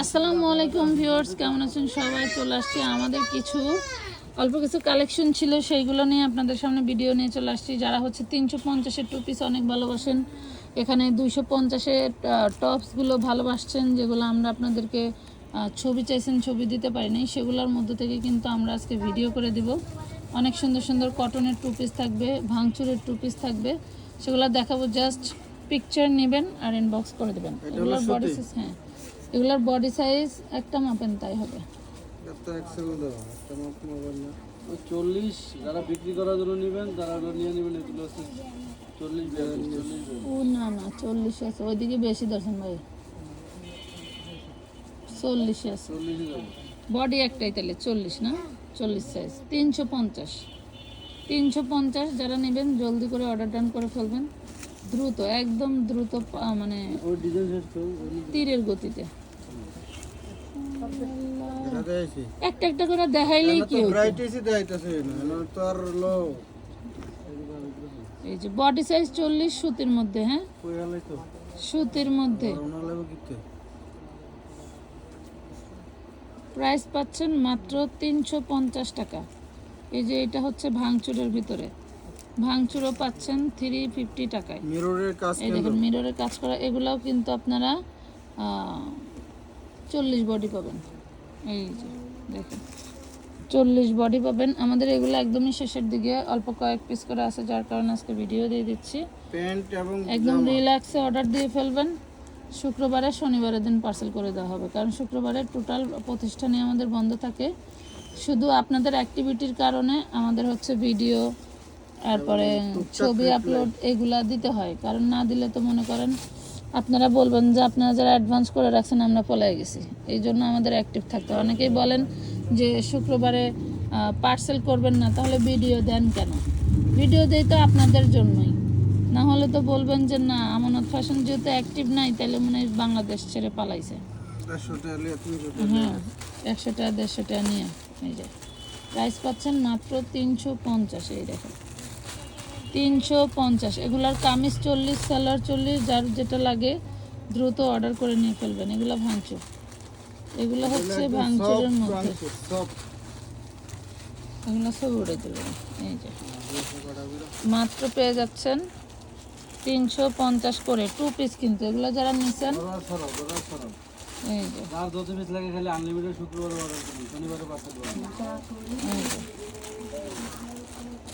আসসালামু আলাইকুম ভিউয়ার্স কেমন আছেন সবাই? চলে আসছে আমাদের কিছু অল্প কিছু কালেকশন ছিল সেইগুলো নিয়ে আপনাদের সামনে ভিডিও নিয়ে চলে আসছি। যারা হচ্ছে তিনশো পঞ্চাশের টু পিস অনেক ভালোবাসেন এখানে দুইশো পঞ্চাশের টপসগুলো ভালোবাসছেন যেগুলো আমরা আপনাদেরকে ছবি চাইছেন ছবি দিতে পারিনি সেগুলোর মধ্যে থেকে কিন্তু আমরা আজকে ভিডিও করে দিব। অনেক সুন্দর সুন্দর কটনের টু পিস থাকবে ভাঙচুরের টু পিস থাকবে সেগুলো দেখাবো জাস্ট পিকচার নেবেন আর ইনবক্স করে দেবেন। এগুলোর বডি হ্যাঁ। এগুলোর বডি সাইজ একটা মাপেন তাই হবে। চল্লিশ যারা বিক্রি করার জন্য নেবেন তারা নিয়ে নেবেন এগুলো। ও না না চল্লিশ আছে ওইদিকে বেশি দর্শন ভাই। চল্লিশ আছে। বডি একটাই তাহলে চল্লিশ না? চল্লিশ সাইজ তিনশো পঞ্চাশ। তিনশো পঞ্চাশ যারা নেবেন জলদি করে অর্ডার ডান করে ফেলবেন। দ্রুত একদম দ্রুত মানে তীরের গতিতে। একটা একটা করে দেখাইলেই কি হইতো? ব্রাইটিসই না তো লো এই যে বডি সাইজ চল্লিশ সুতির মধ্যে হ্যাঁ? তো? সুতির প্রাইস পাচ্ছেন মাত্র তিনশো পঞ্চাশ টাকা। এই যে এটা হচ্ছে ভাঙচুরের ভিতরে। ভাঙচুরও পাচ্ছেন থ্রি ফিফটি টাকায়। মিররের কাজ এই দেখুন মিররের কাজ করা এগুলাও কিন্তু আপনারা চল্লিশ বডি পাবেন। এই যে দেখুন। চল্লিশ বডি পাবেন। আমাদের এগুলো একদমই শেষের দিকে অল্প কয়েক পিস করে আছে যার কারণে আজকে ভিডিও দিয়ে দিচ্ছি। একদম রিল্যাক্সে অর্ডার দিয়ে ফেলবেন। শুক্রবারে শনিবারের দিন পার্সেল করে দেওয়া হবে। কারণ শুক্রবারে টোটাল প্রতিষ্ঠানে আমাদের বন্ধ থাকে। শুধু আপনাদের অ্যাক্টিভিটির কারণে আমাদের হচ্ছে ভিডিও তারপরে ছবি আপলোড এগুলা দিতে হয়। কারণ না দিলে তো মনে করেন আপনারা বলবেন যে আপনারা যারা অ্যাডভান্স করে রাখছেন আমরা পলাই গেছি। এই জন্য আমাদের অ্যাক্টিভ থাকতে হয় অনেকেই বলেন যে শুক্রবারে পার্সেল করবেন না তাহলে ভিডিও দেন কেন? ভিডিও দেই তো আপনাদের জন্যই। না হলে তো বলবেন যে না আমানত ফ্যাশন যেহেতু অ্যাক্টিভ নাই তাহলে মনে হয় বাংলাদেশ ছেড়ে পালাইছে। হ্যাঁ একশো টাকা দেড়শো টাকা নিয়ে। এই যে প্রাইস পাচ্ছেন মাত্র তিনশো পঞ্চাশ এই দেখো তিনশো পঞ্চাশ। এগুলার কামিজ চল্লিশ সালোয়ার চল্লিশ যার যেটা লাগে দ্রুত অর্ডার করে নিয়ে ফেলবেন। এগুলো ভাঙচুর। এগুলো হচ্ছে ভাঙচুরের মধ্যে। এগুলো সব উড়ে দেবেন এই যে। মাত্র পেয়ে যাচ্ছেন তিনশো পঞ্চাশ করে। টু পিস কিন্তু। এগুলো যারা নিছেন ওরা সরাও ওরা সরাও এই যে। যার যত পিস লাগে খালি আনলিমিটেড শুক্রবারে অর্ডার করুন শনিবারে পাঠাতে পারবেন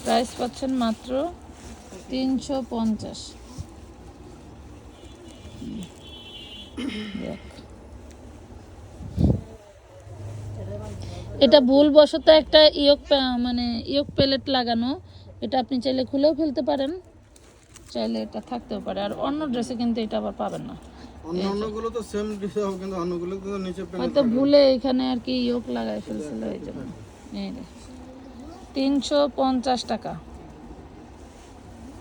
প্রাইস পাচ্ছেন মাত্র তিনশো পঞ্চাশ। এটা ভুলবশত একটা ইয়ক মানে ইয়ক প্লেট লাগানো। এটা আপনি চাইলে খুলেও ফেলতে পারেন। চাইলে এটা থাকতেও পারে। আর অন্য ড্রেসে কিন্তু এটা আবার পাবেন না। অন্যগুলো তো সেম ডিজাইন কিন্তু অন্যগুলো তো নিচে হয়তো ভুলে এখানে আর কি ইয়োক লাগাই ফেলছিল এই জন্য। তিনশো পঞ্চাশ টাকা।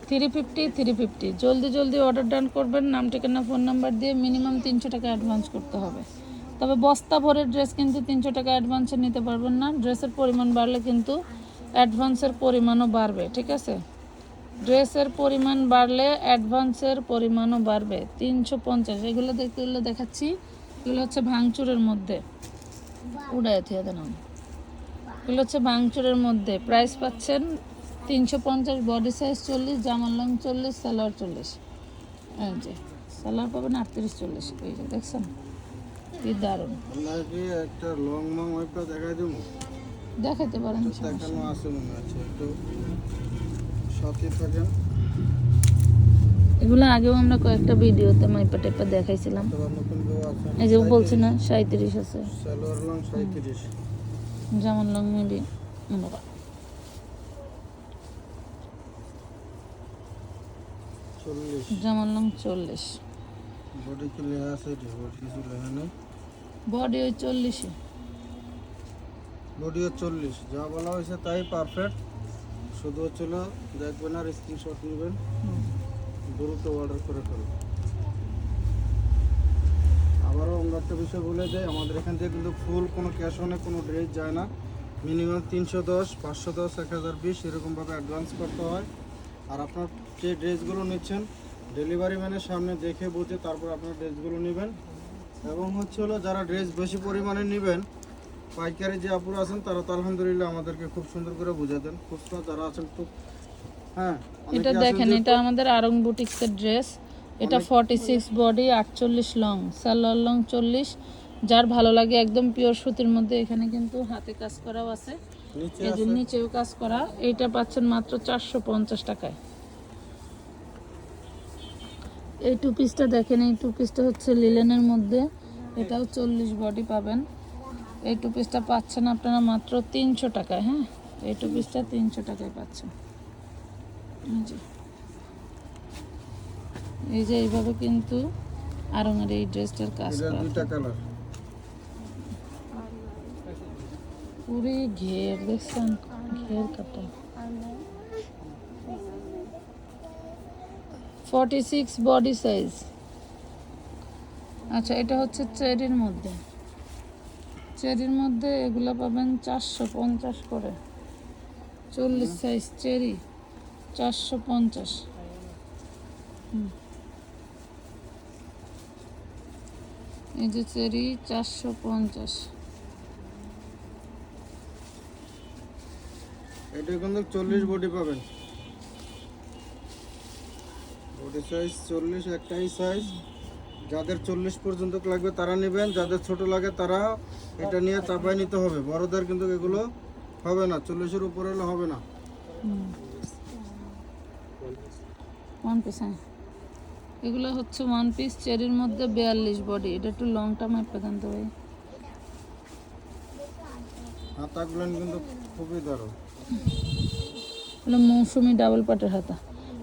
থ্রি ফিফটি থ্রি ফিফটি জলদি জলদি অর্ডার ডান করবেন, নাম, ঠিকানা ফোন নাম্বার দিয়ে মিনিমাম তিনশো টাকা অ্যাডভান্স করতে হবে। তবে বস্তা ভরের ড্রেস কিন্তু তিনশো টাকা অ্যাডভান্সে নিতে পারবেন না। ড্রেসের পরিমাণ বাড়লে কিন্তু অ্যাডভান্সের পরিমাণও বাড়বে, ঠিক আছে? ড্রেসের পরিমাণ বাড়লে অ্যাডভান্সের পরিমাণও বাড়বে, তিনশো পঞ্চাশ। এগুলো দেখতে এগুলো দেখাচ্ছি। এগুলো হচ্ছে ভাঙচুরের মধ্যে। উড়ায় থিয়ে দেন। এগুলো হচ্ছে ভাঙচুরের মধ্যে। প্রাইস পাচ্ছেন তিনশো পঞ্চাশ বডি সাইজ চল্লিশ জামার লং চল্লিশ সালোয়ার চল্লিশ। এই যে সালোয়ার পাবেন আটত্রিশ চল্লিশ। এই যে দেখছেন? কি দারুণ। একটা লং দেখাই দেবো? দেখাতে পারেন দেখানো আছে মনে আছে একটু সাথে থাকেন। এগুলো আগেও আমরা কয়েকটা ভিডিওতে মাইপা টাইপা দেখাইছিলাম। এই যে বলছি না সাঁত্রিশ আছে। সালোয়ার লং সাঁত্রিশ যেমন লং চল্লিশ। বডি কি লেখা আছে বডি কিছু লেখা নেই। বডি ওই চল্লিশে। বডিও চল্লিশ। যা বলা হয়েছে তাই পারফেক্ট শুধু হচ্ছিল দেখবেন আর স্ক্রিনশট নেবেন। দ্রুত অর্ডার করে ফেলবেন আবারও আমরা একটা বিষয় বলে যাই আমাদের এখান থেকে কিন্তু ফুল কোনো ক্যাশ অনে কোনো ড্রেস যায় না। মিনিমাম তিনশো দশ পাঁচশো দশ এক হাজার বিশ এরকমভাবে অ্যাডভান্স করতে হয়। আর আপনার যে ড্রেসগুলো নিচ্ছেন ডেলিভারি ম্যানের সামনে দেখে বুঝে তারপর আপনার ড্রেসগুলো নেবেন। এবং হচ্ছে হলো যারা ড্রেস বেশি পরিমাণে নেবেন পাইকারি যে আপুরা আছেন তারা তো আলহামদুলিল্লাহ আমাদেরকে খুব সুন্দর করে বুঝিয়ে দেন। খুচরা যারা আছেন খুব হ্যাঁ এটা দেখেন এটা আমাদের আরং বুটিক্সের ড্রেস এটা ফর্টি সিক্স বডি আটচল্লিশ লং সালোয়ার লং চল্লিশ। যার ভালো লাগে একদম পিওর সুতির মধ্যে এখানে কিন্তু হাতে কাজ করাও আছে। এই যে নিচেও কাজ করা এইটা পাচ্ছেন মাত্র চারশো পঞ্চাশ টাকায়। এই টু পিসটা দেখেন এই টু পিসটা হচ্ছে লিলেনের মধ্যে। এটাও চল্লিশ বডি পাবেন। এই টু পিসটা পাচ্ছেন আপনারা মাত্র তিনশো টাকায় হ্যাঁ? এই টু পিসটা তিনশো টাকায় পাচ্ছেন। এই যে। এই যে এইভাবে কিন্তু আরঙের এই ড্রেসটার কাজ করা। পুরি ঘের দেখছেন? ঘের কাটা। ফর্টি সিক্স বডি সাইজ আচ্ছা এটা হচ্ছে চেরির মধ্যে। চেরির মধ্যে এগুলো পাবেন চারশো পঞ্চাশ করে। চল্লিশ সাইজ চেরি, চারশো পঞ্চাশ। এই যে চেরি, চারশো পঞ্চাশ। এটা কিন্তু চল্লিশ বডি পাবেন। সাইজ চল্লিশ একটাই সাইজ যাদের চল্লিশ পর্যন্ত লাগবে তারা নেবেন যাদের ছোট লাগে তারা এটা নিয়ে চাপাই নিতে হবে। বড়দের কিন্তু এগুলো হবে না চল্লিশের উপরে হলে হবে না। ওয়ান পিস হ্যাঁ। এগুলো হচ্ছে ওয়ান পিস চেরির মধ্যে বিয়াল্লিশ বডি এটা একটু লং টার্ম পেতেন তো ভাই হাতাগুলো কিন্তু খুবই দারুণ। মৌসুমি ডাবল পাটের হাতা।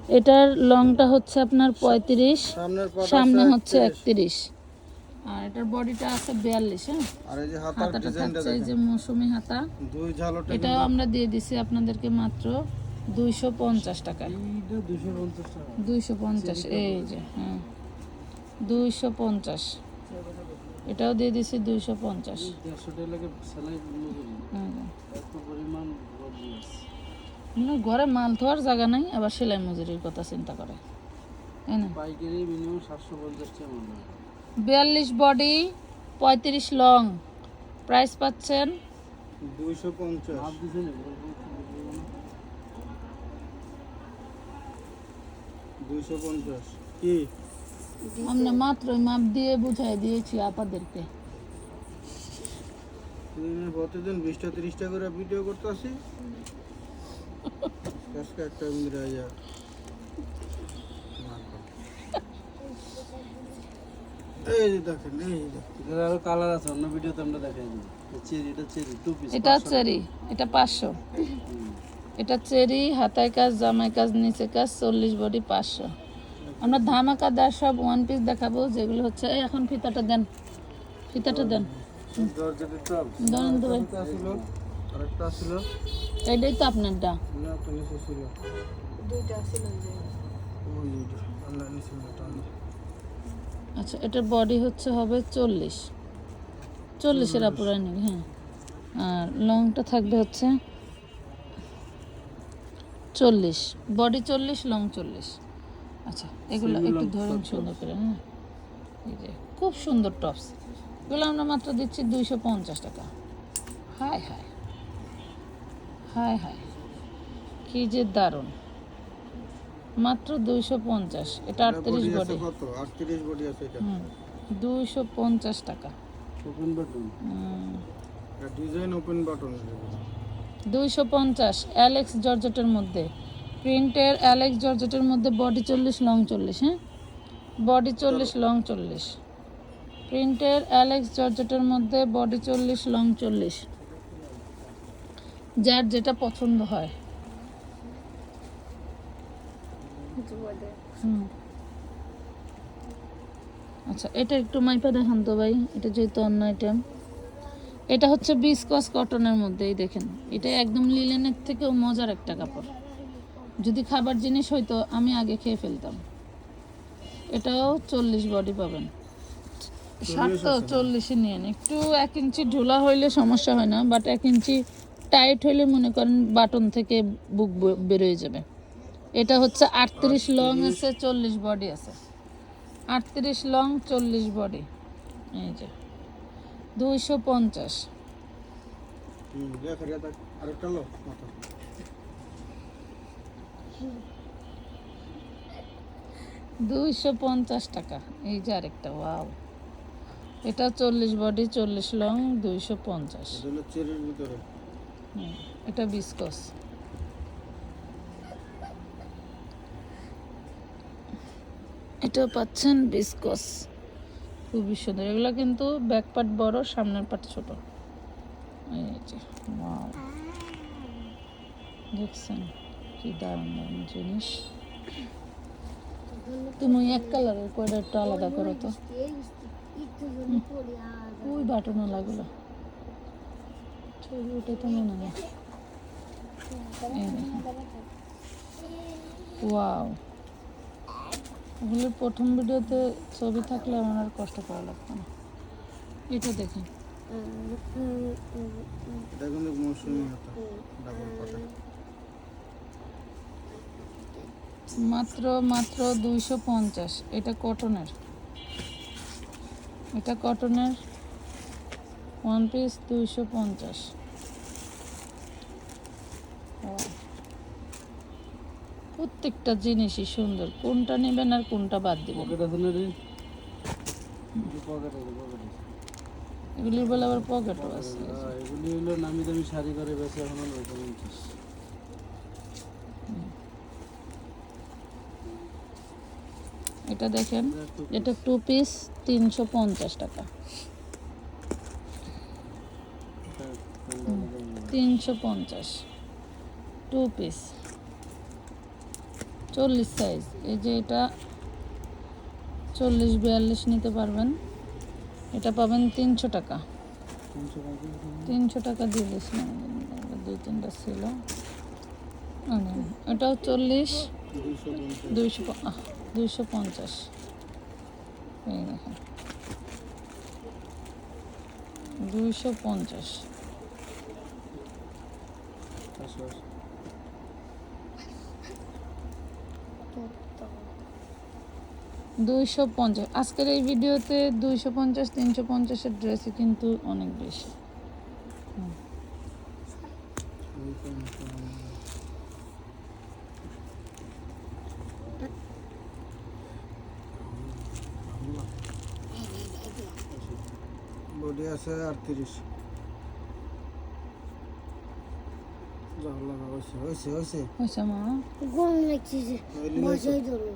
এটার লংটা হচ্ছে আপনার পঁয়ত্রিশ সামনে হচ্ছে 31 একত্রিশ। আর এটার বডিটা আছে বিয়াল্লিশ হ্যাঁ? আর এই যে হাতাটা থাকছে এই যে মৌসুমি হাতা। দুই ঝালটা এটাও আমরা দিয়ে দিছি আপনাদেরকে মাত্র দুইশো পঞ্চাশ টাকা। দুইশো পঞ্চাশ এই যে হ্যাঁ। দুইশো পঞ্চাশ। এটাও দিয়ে দিছি দুইশো পঞ্চাশ। মানে ঘরে মাল ধোয়ার জায়গা নাই আবার সেলাই মজুরির কথা চিন্তা করে। পাইকারি মিনিমাম সাতশো পঞ্চাশ টাকা বিয়াল্লিশ বডি পঁয়ত্রিশ লং। প্রাইস পাচ্ছেন? দুইশো পঞ্চাশ। দুইশো পঞ্চাশ। কি? আমরা মাত্র মাপ দিয়ে বুঝাই দিয়েছি আপাদেরকে। দিনে প্রতিদিন বিশটা তিরিশটা করে ভিডিও করতে আসি। আজকে একটা মিনিট আয়া এই দেখেন এই দেখেন। আরও কালার আছে অন্য ভিডিওতে আমরা দেখাই দিই চেরি এটা চেরি টু পিস এটা চেরি এটা পাঁচশো। এটা চেরি হাতায় কাজ জামাই কাজ নিচে কাজ চল্লিশ বডি পাঁচশো। আমরা ধামাকা সব ওয়ান পিস দেখাবো যেগুলো হচ্ছে এখন ফিতাটা দেন ফিতাটা দেন। ধরেন আরেকটা ছিল। এটাই তো আপনারটা। না তো নিচে ছিল। ওই যে আল্লাহ নিচে আচ্ছা এটার বডি হচ্ছে হবে চল্লিশ। চল্লিশের আপুরাই নেই হ্যাঁ। আর লংটা থাকবে হচ্ছে চল্লিশ। বডি চল্লিশ লং চল্লিশ। আচ্ছা এগুলো একটু ধরুন সুন্দর করে হ্যাঁ। এই যে খুব সুন্দর টপস এগুলো আমরা মাত্র দিচ্ছি দুইশো পঞ্চাশ টাকা। হাই হাই হাই হাই কি যে দারুণ। মাত্র দুইশো পঞ্চাশ। এটা আটত্রিশ বডি কত? আটত্রিশ বডি আছে এটা। দুইশো পঞ্চাশ টাকা। ওপেন বাটন হুম, ডিজাইন ওপেন বাটন দুইশো পঞ্চাশ অ্যালেক্স জর্জেটের মধ্যে। প্রিন্টের অ্যালেক্স জর্জেটের মধ্যে বডি চল্লিশ লং চল্লিশ হ্যাঁ? বডি চল্লিশ লং চল্লিশ। প্রিন্টের অ্যালেক্স জর্জেটের মধ্যে বডি চল্লিশ লং চল্লিশ। যার যেটা পছন্দ হয়। হুম। আচ্ছা এটা একটু মাইপা দেখান তো ভাই এটা যেহেতু অন্য আইটেম এটা হচ্ছে বিসকস কটনের মধ্যেই দেখেন এটা একদম লিলেনের থেকেও মজার একটা কাপড়। যদি খাবার জিনিস হইতো আমি আগে খেয়ে ফেলতাম। এটাও চল্লিশ বডি পাবেন। ষাট তো চল্লিশে নিয়ে একটু এক ইঞ্চি ঢোলা হইলে সমস্যা হয় না বাট এক ইঞ্চি টাইট হইলে মনে করেন বাটন থেকে বুক বেরোয় যাবে। এটা হচ্ছে আটত্রিশ লং আছে, চল্লিশ বডি আছে। আটত্রিশ লং, চল্লিশ বডি। এই যে, দুইশো পঞ্চাশ। দুইশো পঞ্চাশ টাকা। এই যে আরেকটা, ওয়াও। এটা চল্লিশ বডি, চল্লিশ লং, দুইশো পঞ্চাশ। হলো এটা বিস্কস এটা পাচ্ছেন বিস্কস খুবই সুন্দর। এগুলো কিন্তু ব্যাক পার্ট বড় সামনের পার্ট ছোট। এই যে দেখছেন কি দারুণ দারুণ জিনিস। তুমি এক কালারের কয়টা একটু আলাদা করো তো। ওই বাটনও লাগল ছবি মনে ওয়াও ওগুলোর প্রথম ভিডিওতে ছবি থাকলে আমার আর কষ্ট করা লাগতো না এটা দেখেন এটা কিন্তু মৌসুমি হাতা ডাবল পাটা মাত্র মাত্র দুইশো পঞ্চাশ। এটা কটনের। এটা কটনের ওয়ান পিস দুইশো পঞ্চাশ। প্রত্যেকটা জিনিসই সুন্দর। কোনটা নেবেন আর কোনটা বাদ দিবেন? এগুলির বলে আবার পকেটও আছে। হ্যাঁ, এগুলি হলো নামি দামি শাড়ি করে বেশি এখন পঞ্চাশ। এটা দেখেন এটা টু পিস তিনশো পঞ্চাশ টাকা। তিনশো পঞ্চাশ। টু পিস চল্লিশ সাইজ এই যে এটা চল্লিশ বিয়াল্লিশ নিতে পারবেন। এটা পাবেন তিনশো টাকা। তিনশো টাকা দিয়ে দিয়েছিলাম দুই তিনটা ছিল। এটাও চল্লিশ। দুইশো দুইশো পঞ্চাশ। দুইশো পঞ্চাশ। দুইশো পঞ্চাশ। আজকের এই ভিডিওতে দুইশো পঞ্চাশ তিনশো পঞ্চাশের ড্রেসই কিন্তু অনেক বেশি। বডি আছে আটত্রিশ। মা লাগছে ধরো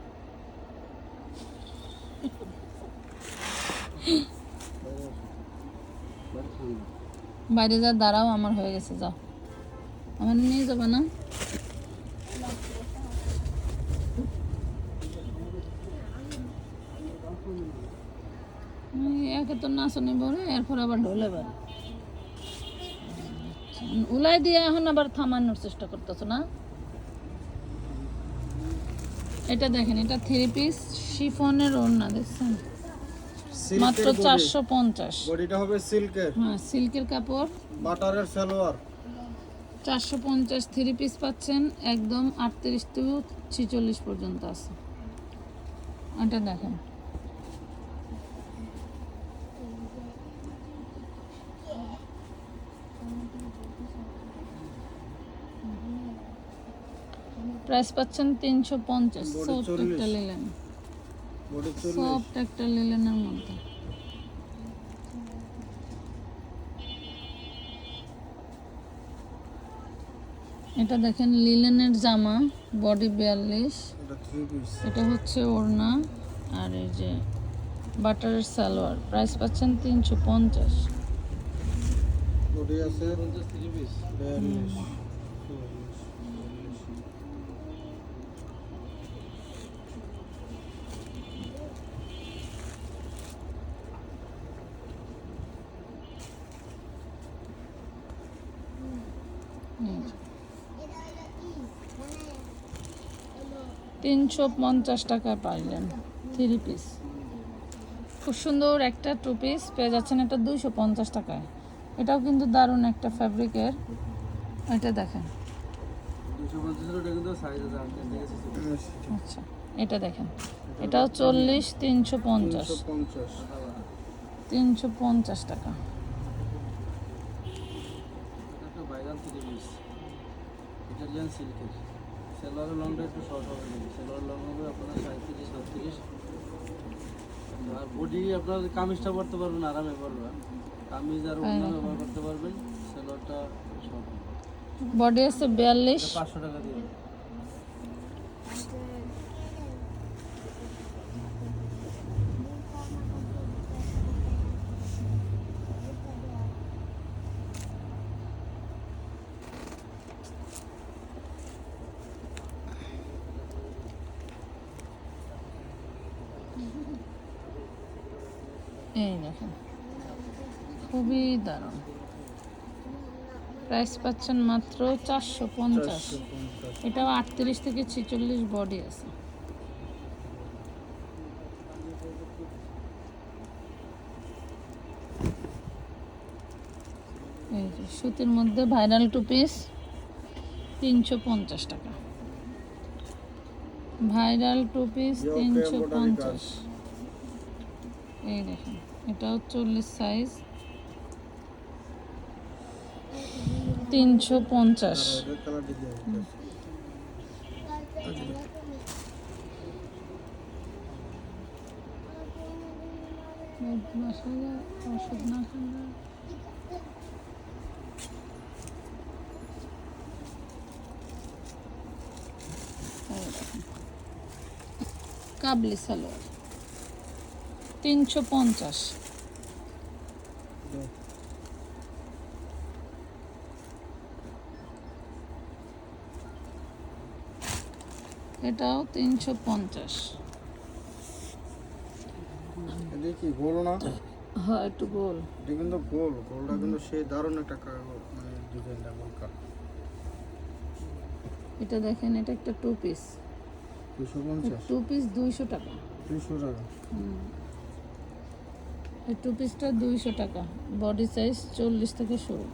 বাইরে যা দাঁড়াও আমার হয়ে গেছে যাও আমার নিয়ে যাবে না একে তো নাচনি বলে এরপর আবার ঢোলে বার উলাই দিয়ে এখন আবার থামানোর চেষ্টা করতেছো না? এটা দেখেন এটা থ্রি পিস শিফনের ওড়না দেখছেন? মাত্র সিল্কের চারশো পঞ্চাশ। বডিটা হবে সিল্কের হ্যাঁ সিল্কের কাপড়। বাটারের সালোয়ার। চারশো পঞ্চাশ থ্রি পিস পাচ্ছেন একদম আটত্রিশ থেকে ছিচল্লিশ পর্যন্ত আছে। এটা দেখেন। প্রাইস পাচ্ছেন তিনশো পঞ্চাশ। বড় সফট 40 একটা লিলেন সফট একটা লিলেনের মধ্যে। এটা দেখেন লিলেনের জামা বডি বিয়াল্লিশ। এটা থ্রি পিস এটা হচ্ছে ওড়না আর এই যে বাটারের সালোয়ার। প্রাইস পাচ্ছেন তিনশো পঞ্চাশ। বডি আছে পঞ্চাশ তিরিশ পিস বিয়াল্লিশ তিনশো পঞ্চাশ টাকায় পাইলেন থ্রি পিস খুব সুন্দর একটা টু পিস পেয়ে যাচ্ছেন এটা দুইশো পঞ্চাশ টাকায়। এটাও কিন্তু দারুণ একটা ফ্যাব্রিকের এটা দেখেন। আচ্ছা এটা দেখেন। এটাও চল্লিশ তিনশো পঞ্চাশ। তিনশো পঞ্চাশ। টাকা। ইটালিয়ান সিল্কের সেলোয়ারের লংটা একটু শর্ট হবে সেলোয়ার লং হবে আপনার সাঁত্রিশ সাতত্রিশ আর বডি আপনার কামিজটা পরতে পারবেন আরামে পরবেন কামিজ আর ওড়না ব্যবহার করতে পারবেন সেলোয়ারটা শর্ট বডি আছে বিয়াল্লিশ। পাঁচশো টাকা দিয়ে এই দেখেন খুবই দারুণ। প্রাইস পাচ্ছেন মাত্র চারশো পঞ্চাশ। এটাও আটত্রিশ থেকে ছেচল্লিশ বডি আছে। এই সুতির মধ্যে ভাইরাল টু পিস তিনশো পঞ্চাশ টাকা। ভাইরাল টু পিস তিনশো পঞ্চাশ। এই দেখেন এটাও চল্লিশ সাইজ তিনশো পঞ্চাশ। ওষুধ না খেলে কাবলি সালোয়ার। তিনশো পঞ্চাশ। এটাও তিনশো পঞ্চাশ। কি গোল না? হ্যাঁ একটু গোল। এটা কিন্তু গোল। গোলটা কিন্তু সেই দারুণ একটা মানে ডিজাইনটা গোলকা এটা দেখেন এটা একটা টু পিস দুশো পঞ্চাশ। টু পিস দুইশো টাকা। দুশো টাকা। টু পিসটা দুইশো টাকা। বডি সাইজ চল্লিশ থেকে শুরু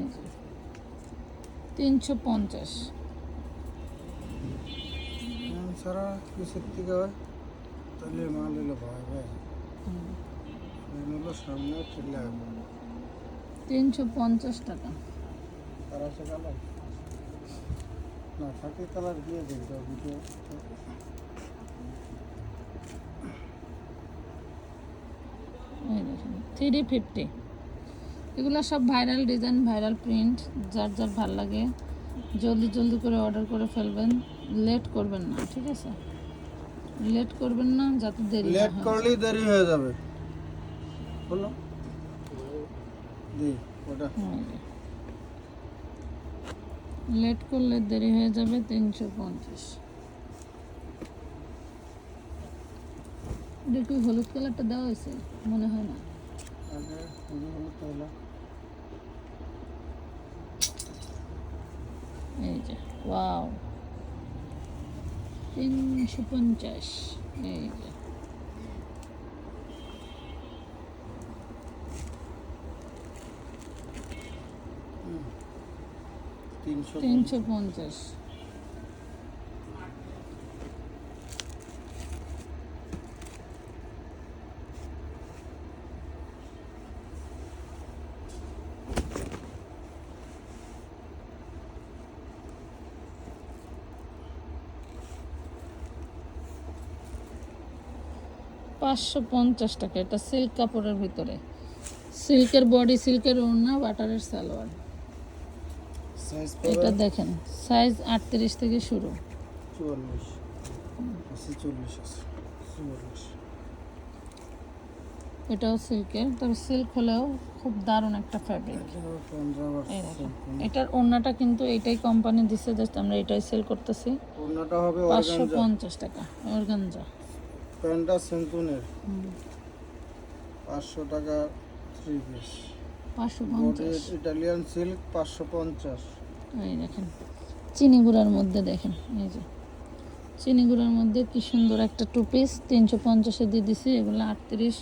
এই যে। তিনশো পঞ্চাশ। সারা কিসের থেকে হয়? তাহলে মাল এলো ভাই ভাই। সামনে চলে আসবে। তিনশো পঞ্চাশ টাকা। আছে কালার না থাকে কালার দিয়ে দেখবে ভিডিও থ্রি ফিফটি এগুলো সব ভাইরাল ডিজাইন ভাইরাল প্রিন্ট যার যার ভালো লাগে। জলদি জলদি করে অর্ডার করে ফেলবেন। লেট করবেন না ঠিক আছে? লেট করবেন না যাতে দেরি লেট। করলেই দেরি হয়ে যাবে। বলো। ওটা। লেট করলে দেরি হয়ে যাবে তিনশো পঞ্চাশ। এটা কি হলুদ কালারটা দেওয়া হয়েছে? মনে হয় না আগে শুরু হলো তো হলো এই যে ওয়াও তিনশো পঞ্চাশ এই যে তিনশো তিনশো পঞ্চাশ পাঁচশো পঞ্চাশ টাকা এটা সিল্ক কাপড়ের ভিতরে। সিল্কের বডি সিল্কের ওড়না বাটারের সালোয়ার। এটা দেখেন সাইজ আটত্রিশ থেকে শুরু। এটাও সিল্কের তবে সিল্ক হলেও খুব দারুণ একটা ফ্যাব্রিক এটার ওড়নাটা কিন্তু এইটাই কোম্পানি দিছে জাস্ট আমরা এটাই সেল করতেছি। ওড়নাটা হবে পাঁচশো পঞ্চাশ টাকা অর্গানজা। প্যান্টটা সেন্তুনের। পাঁচশো টাকা থ্রি পিস ইটালিয়ান সিল্ক পাঁচশো পঞ্চাশ। এই দেখেন চিনি গুঁড়ার মধ্যে দেখেন এই যে। চিনি গুঁড়ার মধ্যে কি সুন্দর একটা টু পিস তিনশো পঞ্চাশে দিয়ে দিছি এগুলো আটত্রিশ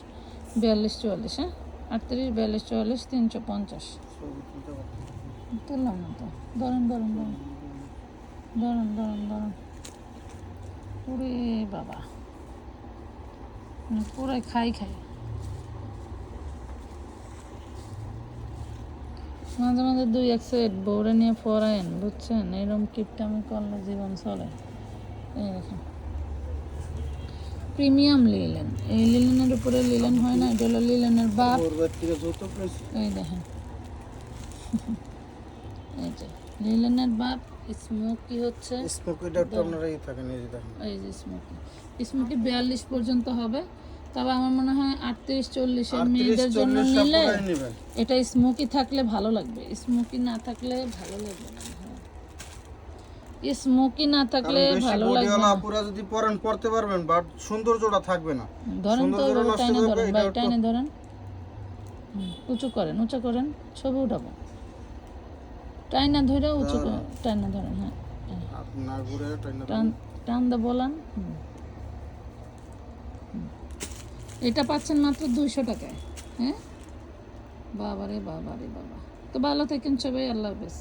বিয়াল্লিশ চুয়াল্লিশ হ্যাঁ? আটত্রিশ বিয়াল্লিশ চুয়াল্লিশ তিনশো পঞ্চাশ। তুললাম না তো ধরেন ধরেন। ধরেন দাঁড়ান দাঁড়ান দাঁড়ান ওরে বাবা। মানে পুরাই খাই খাই। মাঝে মাঝে দুই এক সেট বউরে নিয়ে পড়ায়েন বুঝছেন? এরকম কিপটামি করলে জীবন চলে। এই দেখেন। Premium linen. এই লিলেনের উপরে লিলেন হয় না এটা হলো লিলেনের বাপ। এই দেখেন। এই যে লিলেনের বাপ স্মোকি হচ্ছে স্মোকিটা একটু আপনারা এই থাকেন এই যে দেখেন। এই যে স্মোকি। স্মোকি বিয়াল্লিশ পর্যন্ত হবে। তবে আমার মনে হয় আটত্রিশ চল্লিশের মেয়েদের জন্য নিলে এটা স্মোকি থাকলে ভালো লাগবে। স্মোকি না থাকলে ভালো লাগবে না স্মোকি না থাকলে ভালো লাগবে না। যদি পরেন পড়তে পারবেন বাট সৌন্দর্যটা থাকবে না। ধরেন তো ধরেন এটা ভাই ধরেন। উঁচু করেন উঁচু করেন ছবি উঠাবো। টাইনা ধরে উঁচু টাইনা ধরেন হ্যাঁ। হ্যাঁ। না ঘুরে টাইনা টান দা বলান। এটা পাচ্ছেন মাত্র দুইশো টাকায় হ্যাঁ? বাবা রে বাবা রে বাবা। তো ভালো থাকেন সবাই আল্লাহ হাফেজ।